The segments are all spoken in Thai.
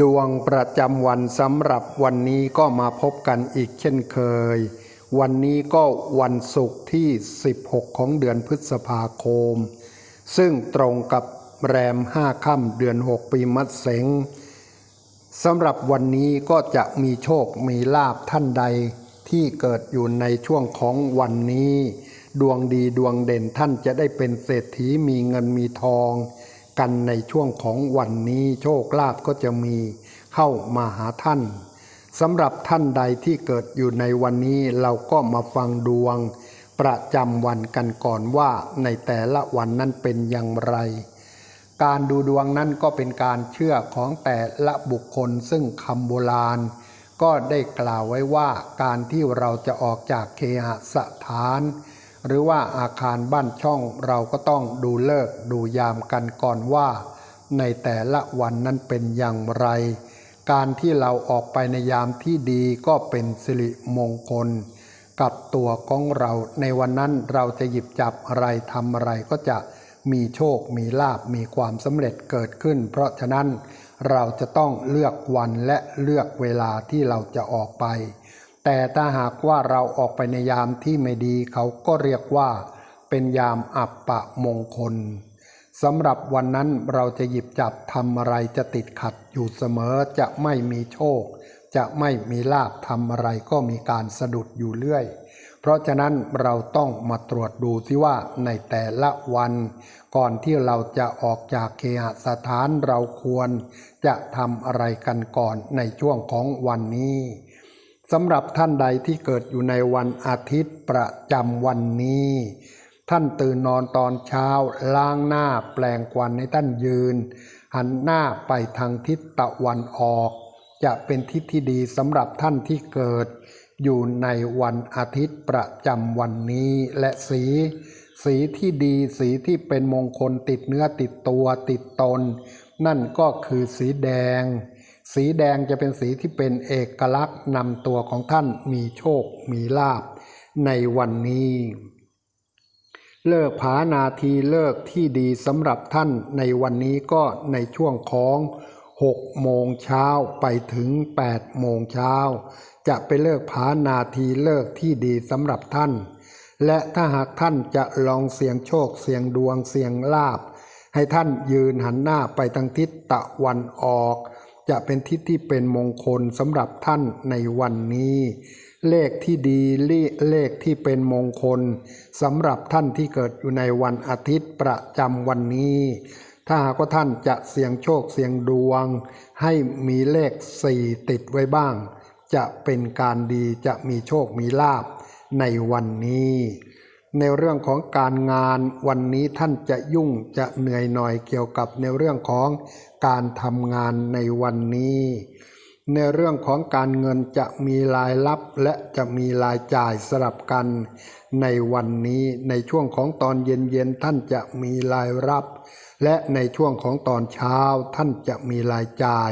ดวงประจำวันสำหรับวันนี้ก็มาพบกันอีกเช่นเคย วันนี้ก็วันศุกร์ที่ 16 ของเดือนพฤษภาคม ซึ่งตรงกับแรม 5 ค่ำเดือน 6 ปีมะเสงสำหรับวันนี้ก็จะมีโชคมีลาบท่านใดที่เกิดอยู่ในช่วงของวันนี้ ดวงดีดวงเด่นท่านจะได้เป็นเศรษฐีมีเงินมีทอง กันในช่วงของวันนี้โชคลาภก็จะมีเข้ามาหาท่านสำหรับท่านใดที่เกิดอยู่ในวันนี้เราก็มาฟังดวง ประจำวันกันก่อนว่าในแต่ละวันนั้นเป็นอย่างไร การดูดวงนั้นก็เป็นการเชื่อของแต่ละบุคคลซึ่งคำโบราณ ก็ได้กล่าวไว้ว่าการที่เราจะออกจากเคหสถาน หรือว่าอาคารบ้านช่องเราก็ต้องดูเลิกดูยามกันก่อนว่า ในแต่ละวันนั้นเป็นอย่างไร การที่เราออกไปในยามที่ดีก็เป็นสิริมงคล กับตัวของเราในวันนั้นเราจะหยิบจับอะไรทำอะไรก็จะมีโชค มีลาบ มีความสำเร็จเกิดขึ้น เพราะฉะนั้นเราจะต้องเลือกวันและเลือกเวลาที่เราจะออกไป แต่ถ้าหากว่าเราออกไปในยามที่ไม่ดีเขาก็เรียกว่า เป็นยามอับปะมงคลสำหรับวันนั้นเราจะหยิบจับทำอะไรจะติดขัดอยู่เสมอจะไม่มีโชค จะไม่มีลาบทำอะไรก็มีการสะดุดอยู่เรื่อย เพราะฉะนั้นเราต้องมาตรวจดูซิว่าในแต่ละวัน ก่อนที่เราจะออกจากเคหสถานเราควร จะทำอะไรกันก่อนในช่วงของวันนี้ สำหรับท่านใดที่เกิดอยู่ในวันอาทิตย์ประจำวันนี้ ท่านตื่นนอนตอนเช้าล้างหน้าแปลงควันให้ท่านยืน หันหน้าไปทางทิศตะวันออก จะเป็นทิศที่ดีสำหรับท่านที่เกิด อยู่ในวันอาทิตย์ประจำวันนี้และสี สีที่ดีสีที่เป็นมงคลติดเนื้อติดตัวติดตน นั่นก็คือสีแดง สีแดงจะเป็นสีที่เป็นเอกลักษณ์นำตัวของท่านมีโชคมีลาบในวันนี้ เลิกผานาทีเลิกที่ดีสำหรับท่านในวันนี้ก็ในช่วงของ6โมงเช้าไปถึง8โมงเช้าจะไปเลิกผานาทีเลิกที่ดีสำหรับท่าน และถ้าหากท่านจะลองเสี่ยงโชคเสี่ยงดวงเสี่ยงลาบ ให้ท่านยืนหันหน้าไปทางทิศตะวันออก จะเป็นทิศที่เป็นมงคลสำหรับท่านในวันนี้ เลขที่ดีเลขที่เป็นมงคลสำหรับท่านที่เกิดอยู่ในวันอาทิตย์ประจำวันนี้ ถ้าหากว่าท่านจะเสี่ยงโชคเสี่ยงดวง ให้มีเลขสี่ติดไว้บ้าง จะเป็นการดีจะมีโชคมีลาบในวันนี้ ในเรื่องของการงานวันนี้ท่านจะยุ่งจะเหนื่อยหน่อยเกี่ยวกับในเรื่องของการทำงานในวันนี้ ในเรื่องของการเงินจะมีรายรับและจะมีรายจ่ายสลับกันในวันนี้ในช่วงของตอนเย็นๆท่านจะมีรายรับ และในช่วงของตอนเช้าท่านจะมีรายจ่าย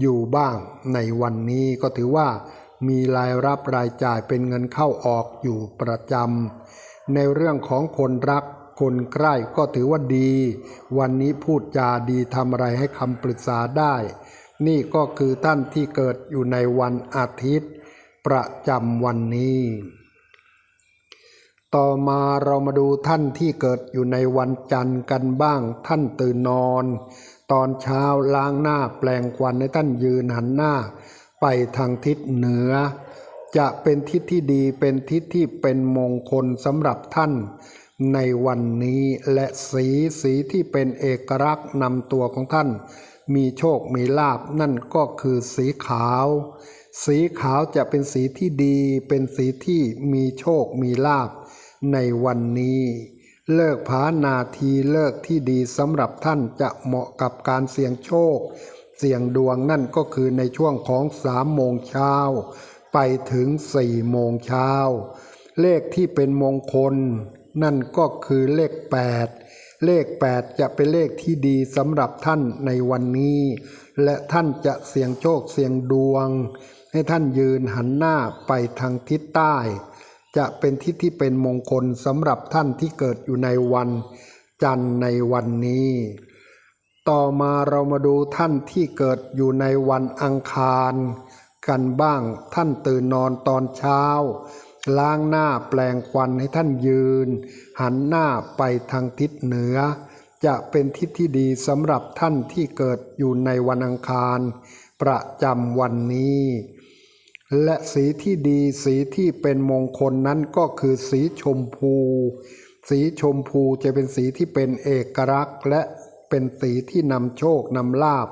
อยู่บ้างในวันนี้ก็ถือว่ามีรายรับรายจ่ายเป็นเงินเข้าออกอยู่ประจำ ในเรื่องของคนรักคนใกล้ก็ถือว่าดี วันนี้พูดจาดีทำอะไรให้คำปรึกษาได้ นี่ก็คือท่านที่เกิดอยู่ในวันอาทิตย์ ประจำวันนี้ ต่อมาเรามาดูท่านที่เกิดอยู่ในวันจันทร์กันบ้าง ท่านตื่นนอน ตอนเช้าล้างหน้าแปลงควันให้ท่านยืนหันหน้า ไปทางทิศเหนือ จะเป็นทิศที่ดีเป็นทิศที่เป็นมงคลสำหรับท่าน ในวันนี้และสีสีที่เป็นเอกลักษณ์นำตัวของท่าน มีโชคมีลาบนั่นก็คือสีขาว สีขาวจะเป็นสีที่ดี เป็นสีที่มีโชคมีลาบในวันนี้ เลิกผานาทีเลิกที่ดีสำหรับท่านจะเหมาะกับการเสี่ยงโชค เสี่ยงดวงนั่นก็คือในช่วงของสามโมงเช้า ไปถึงสี่โมงเช้า เลขที่เป็นมงคล นั่นก็คือเลขแปดเลขแปดจะเป็นเลขที่ดีสำหรับท่านในวันนี้ และท่านจะเสี่ยงโชคเสี่ยงดวง ให้ท่านยืนหันหน้าไปทางทิศใต้ จะเป็นทิศที่เป็นมงคลสำหรับท่านที่เกิดอยู่ในวัน จันทร์ในวันนี้ต่อมาเรามาดูท่านที่เกิดอยู่ในวันอังคาร กันบ้าง ท่านตื่นนอนตอนเช้า ล้างหน้าแปลงควันให้ท่านยืน หันหน้าไปทางทิศเหนือ จะเป็นทิศที่ดีสำหรับท่านที่เกิดอยู่ในวันอังคาร ประจำวันนี้ และสีที่ดีสีที่เป็นมงคลนั้นก็คือสีชมพู สีชมพูจะเป็นสีที่เป็นเอกลักษณ์และเป็นสีที่นำโชคนำลาบ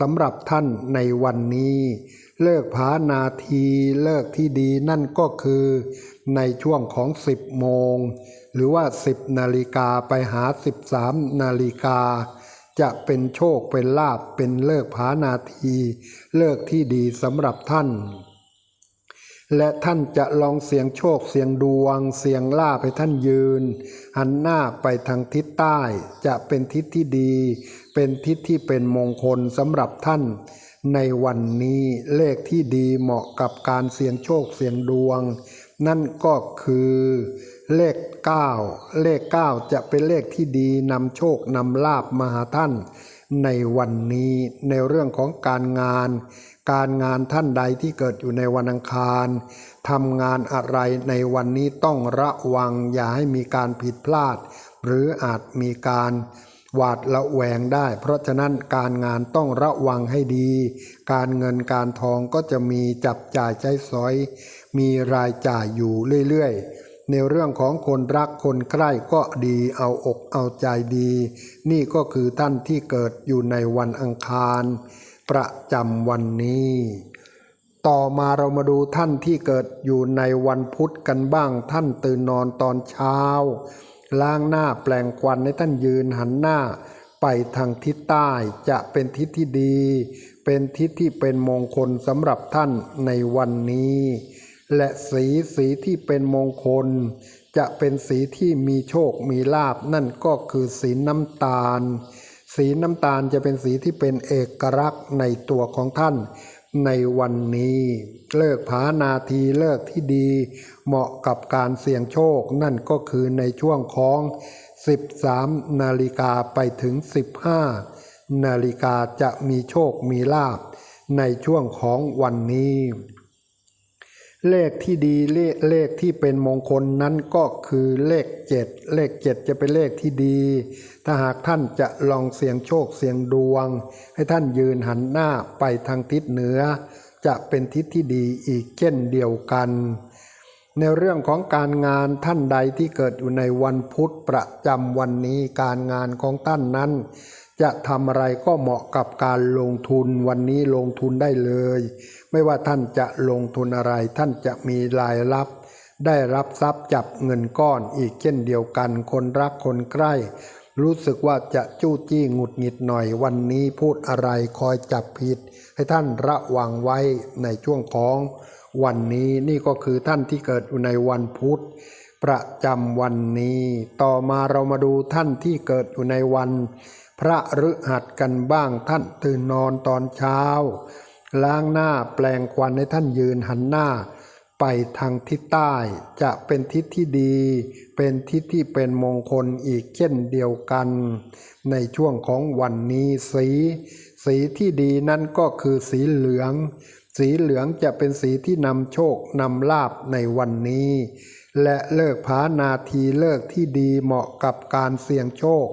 สำหรับท่านในวันนี้ เลิกผานาทีเลิกที่ดีนั่นก็คือ ในช่วงของ 10 โมง หรือว่า 10 นาฬิกาไปหา 13 นาฬิกา จะเป็นโชคเป็นลาบเป็นเลิกผานาที เลิกที่ดีสำหรับท่าน และท่านจะลองเสียงโชคเสียงดวง เสียงลาภให้ท่านยืน หันหน้าไปทางทิศใต้ จะเป็นทิศที่ดี เป็นทิศที่เป็นมงคลสำหรับท่าน ในวันนี้เลขที่ดีเหมาะกับการเสี่ยงโชคเสี่ยงดวง นั่นก็คือเลข 9 เลข 9 จะเป็นเลขที่ดีนำโชคนำลาบมาหาท่าน ในวันนี้ในเรื่องของการงาน การงานท่านใดที่เกิดอยู่ในวันอังคารทำงานอะไรในวันนี้ต้องระวังอย่าให้มีการผิดพลาด หรืออาจมีการ หวาดระแวงได้ เพราะฉะนั้นการงานต้องระวังให้ดี การเงินการทองก็จะมีจับจ่ายใช้สอย มีรายจ่ายอยู่เรื่อยๆ ในเรื่องของคนรักคนใกล้ก็ดีเอาอกเอาใจดี นี่ก็คือท่านที่เกิดอยู่ในวันอังคาร ประจำวันนี้ต่อมาเรามาดูท่านที่เกิดอยู่ในวันพุธกันบ้างท่านตื่นนอนตอนเช้า ล้างหน้าแปลงควันให้ท่านยืนหันหน้าไปทางทิศใต้จะเป็นทิศที่ดี เป็นทิศที่เป็นมงคลสำหรับท่านในวันนี้ และสีสีที่เป็นมงคล จะเป็นสีที่มีโชคมีลาบนั่นก็คือสีน้ำตาล สีน้ำตาลจะเป็นสีที่เป็นเอกลักษณ์ในตัวของท่านในวันนี้ เลิกผานาทีเลิกที่ดี เหมาะกับการเสี่ยงโชคนั่นก็คือในช่วงของ 13 นาฬิกาไปถึง 15 นาฬิกาจะมีโชคมีลาบในช่วงของวันนี้ เลขที่ดีเลขเลขที่เป็นมงคลนั้นก็คือเลขเจ็ดเลขเจ็ดจะเป็นเลขที่ดี ถ้าหากท่านจะลองเสี่ยงโชคเสี่ยงดวง ให้ท่านยืนหันหน้าไปทางทิศเหนือ จะเป็นทิศที่ดีอีกเช่นเดียวกัน ในเรื่องของการงานท่านใดที่เกิดอยู่ในวันพุธประจำวันนี้การงานของท่านนั้น จะทำอะไรก็เหมาะกับการลงทุนวันนี้ลงทุนได้เลย ไม่ว่าท่านจะลงทุนอะไร ท่านจะมีรายรับ ได้รับทรัพย์จับเงินก้อนอีกเช่นเดียวกัน คนรักคนใกล้ รู้สึกว่าจะจู้จี้หงุดหงิดหน่อยวันนี้พูดอะไรคอยจับผิด ให้ท่านระวังไว้ในช่วงของ วันนี้นี่ก็คือท่านที่เกิดอยู่ในวันพุธ ประจำวันนี้ ต่อมาเรามาดูท่านที่เกิดอยู่ในวัน พระฤหัสกันบ้างท่านตื่นนอนตอนเช้า ล้างหน้าแปลงควันให้ท่านยืนหันหน้า ไปทางทิศใต้จะเป็นทิศที่ดี เป็นทิศที่เป็นมงคลอีกเช่นเดียวกัน ในช่วงของวันนี้สี สีที่ดีนั่นก็คือสีเหลือง สีเหลืองจะเป็นสีที่นำโชคนำลาบในวันนี้ และเลิกผานาทีเลิกที่ดีเหมาะกับการเสี่ยงโชค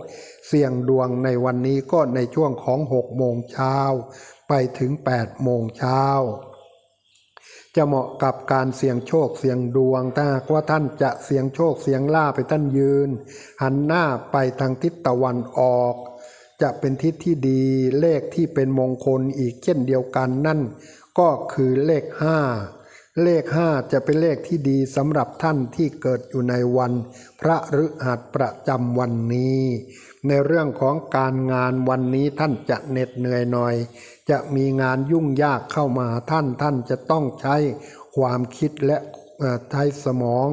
เสี่ยงดวงในวันนี้ก็ในช่วงของหกโมงเช้าไปถึงแปดโมงเช้าจะเหมาะกับการเสี่ยงโชคเสี่ยงดวงถ้าหากว่าท่านจะเสี่ยงโชคเสี่ยงลาภไปท่านยืน หันหน้าไปทางทิศตะวันออก จะเป็นทิศที่ดีเลขที่เป็นมงคลอีกเช่นเดียวกันนั่น ก็คือเลขห้าเลขห้าจะเป็นเลขที่ดีสำหรับท่านที่เกิดอยู่ในวัน พระฤหัสประจำวันนี้ ในเรื่องของการงานวันนี้ท่านจะเหน็ดเหนื่อยหน่อย จะมีงานยุ่งยากเข้ามาท่านท่านจะต้องใช้ความคิดและใช้สมอง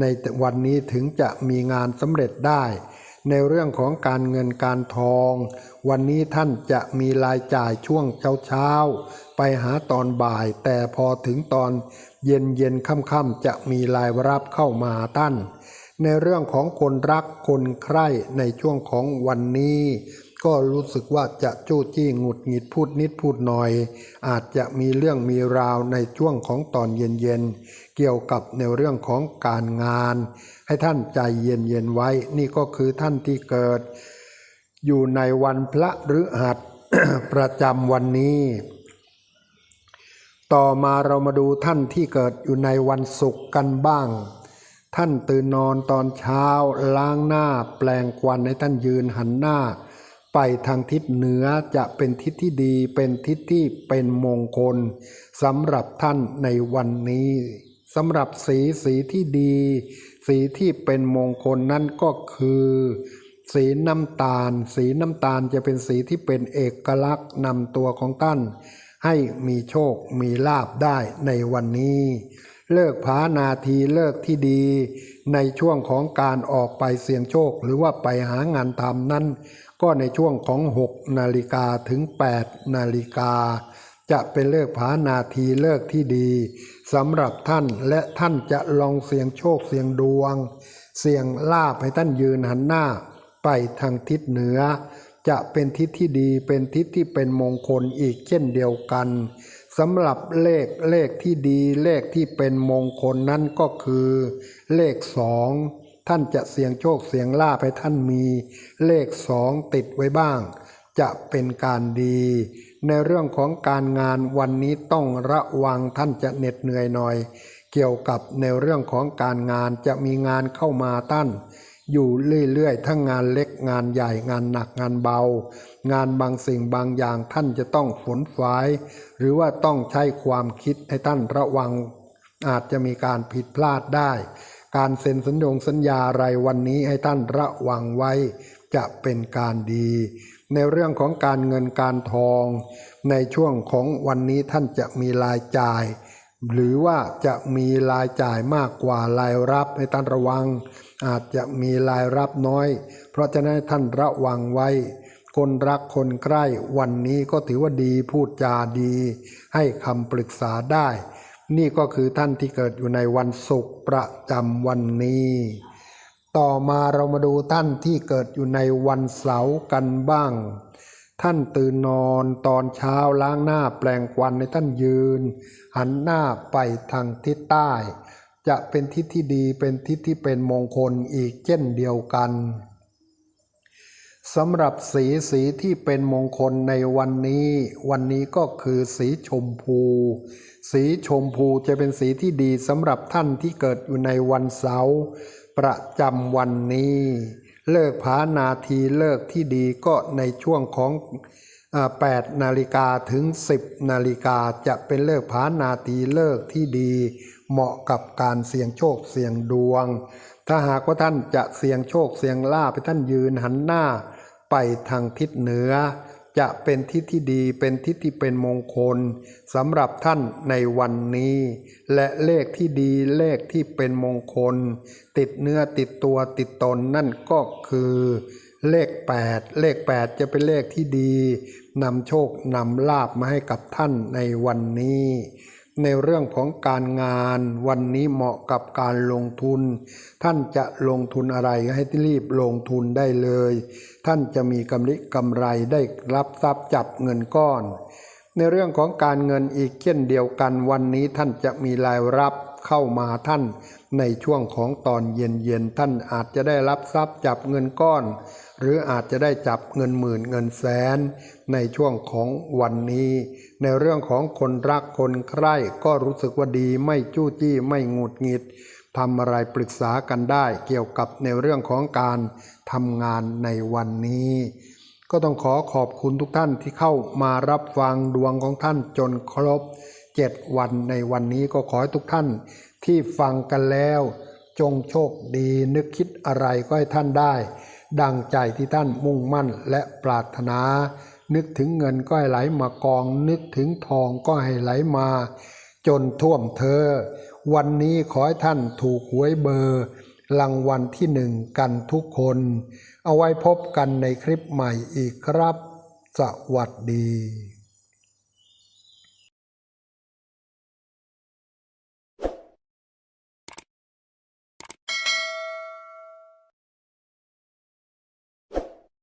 ในวันนี้ถึงจะมีงานสำเร็จได้ ในเรื่องของการเงินการทอง วันนี้ท่านจะมีรายจ่ายช่วงเช้าๆ ไปหาตอนบ่าย แต่พอถึงตอนเย็นเย็นค่ำๆจะมีรายรับเข้ามาหาท่านในเรื่องของคนรักคนใคร่ในช่วงของวันนี้ ก็รู้สึกว่าจะจู้จี้หงุดหงิดพูดนิดพูดหน่อย อาจจะมีเรื่องมีราวในช่วงของตอนเย็นๆเกี่ยวกับในเรื่องของการงาน ให้ท่านใจเย็นๆไว้ นี่ก็คือท่านที่เกิด อยู่ในวันพระฤหัสประจำวันนี้ ต่อมาเรามาดูท่านที่เกิดอยู่ในวันศุกร์กันบ้าง ท่านตื่นนอนตอนเช้าล้างหน้า แปลงควันให้ท่านยืนหันหน้า ไปทางทิศเหนือจะเป็นทิศที่ดีเป็นทิศที่เป็นมงคลสำหรับท่านในวันนี้สำหรับสีสีที่ดี สีที่เป็นมงคลนั่นก็คือ สีน้ำตาล สีน้ำตาลจะเป็นสีที่เป็นเอกลักษณ์นำตัวของท่าน ให้มีโชคมีลาบได้ในวันนี้ เลิกผานาทีเลิกที่ดี ในช่วงของการออกไปเสี่ยงโชค หรือว่าไปหางานทำนั้น ก็ในช่วงของ 6 นาฬิกาถึง 8 นาฬิกา จะเป็นเลิกผานาทีเลิกที่ดีสำหรับท่านและท่านจะลองเสี่ยงโชคเสี่ยงดวง เสี่ยงลาบให้ท่านยืนหันหน้าไปทางทิศเหนือ จะเป็นทิศที่ดีเป็นทิศที่เป็นมงคลอีกเช่นเดียวกันสำหรับเลขเลขที่ดีเลขที่เป็นมงคลนั้นก็คือ เลขสองท่านจะเสี่ยงโชคเสี่ยงลาภให้ท่านมี เลขสองติดไว้บ้าง จะเป็นการดี ในเรื่องของการงานวันนี้ต้องระวังท่านจะเหน็ดเหนื่อยหน่อย เกี่ยวกับในเรื่องของการงานจะมีงานเข้ามาท่าน อยู่เรื่อยๆ ทั้งงานเล็กงานใหญ่งานหนักงานเบา งานบางสิ่งบางอย่างท่านจะต้องฝนฝาย หรือว่าต้องใช้ความคิดให้ท่านระวัง อาจจะมีการผิดพลาดได้ การเซ็นสัญญงสัญญาอะไรวันนี้ให้ท่านระวังไว้ จะเป็นการดี ในเรื่องของการเงินการทอง ในช่วงของวันนี้ท่านจะมีรายจ่าย หรือว่าจะมีรายจ่ายมากกว่ารายรับให้ท่านระวัง อาจจะมีรายรับน้อย เพราะฉะนั้นท่านระวังไว้ คนรักคนใกล้วันนี้ก็ถือว่าดีพูดจาดี ให้คำปรึกษาได้ นี่ก็คือท่านที่เกิดอยู่ในวันศุกร์ประจำวันนี้ ต่อมาเรามาดูท่านที่เกิดอยู่ในวันเสาร์กันบ้าง ท่านตื่นนอนตอนเช้าล้างหน้าแปลงควันในท่านยืน หันหน้าไปทางทิศใต้ จะเป็นทิศที่ดีเป็นทิศที่เป็นมงคลอีกเช่นเดียวกันสำหรับสีสีที่เป็นมงคลในวันนี้ วันนี้ก็คือสีชมพู สีชมพูจะเป็นสีที่ดีสำหรับท่านที่เกิดอยู่ในวันเสาร์ประจำวันนี้ เลิกผานาทีเลิกที่ดีก็ในช่วงของ8นาฬิกาถึง 10นาฬิกาจะเป็นเลิกผานาทีเลิกที่ดี เหมาะกับการเสี่ยงโชคเสี่ยงดวง ถ้าหากว่าท่านจะเสี่ยงโชคเสี่ยงลาภไปท่านยืนหันหน้าไปทางทิศเหนือ จะเป็นทิศที่ดีเป็นทิศที่เป็นมงคลสำหรับท่านในวันนี้ และเลขที่ดีเลขที่เป็นมงคล ติดเนื้อติดตัวติดตนนั่นก็คือ เลข 8 เลข 8 จะเป็นเลขที่ดีนำโชคนำลาบมาให้กับท่านในวันนี้ ในเรื่องของการงานวันนี้เหมาะกับการลงทุน ท่านจะลงทุนอะไรให้รีบลงทุนได้เลย ท่านจะมีกำไรกำไรได้รับทรัพย์จับเงินก้อน ในเรื่องของการเงินอีกเช่นเดียวกันวันนี้ท่านจะมีรายรับเข้ามาท่าน ในช่วงของตอนเย็นๆท่านอาจจะได้รับทรัพย์จับเงินก้อน หรืออาจจะได้จับเงินหมื่นเงินแสน ในช่วงของวันนี้ ในเรื่องของคนรักคนใคร่ก็รู้สึกว่าดีไม่จู้จี้ไม่หงุดหงิดทำอะไรปรึกษากันได้เกี่ยวกับในเรื่องของการทำงานในวันนี้ ก็ต้องขอขอบคุณทุกท่านที่เข้ามารับฟังดวงของท่านจนครบเจ็ดวันในวันนี้ก็ขอให้ทุกท่านที่ฟังกันแล้ว จงโชคดีนึกคิดอะไรก็ให้ท่านได้ ดังใจที่ท่านมุ่งมั่นและปรารถนา นึกถึงเงินก็ให้ไหลมากอง นึกถึงทองก็ให้ไหลมา จนท่วมเธอ วันนี้ขอให้ท่านถูกหวยเบอร์รางวัลที่หนึ่งกันทุกคน เอาไว้พบกันในคลิปใหม่อีกครับ สวัสดี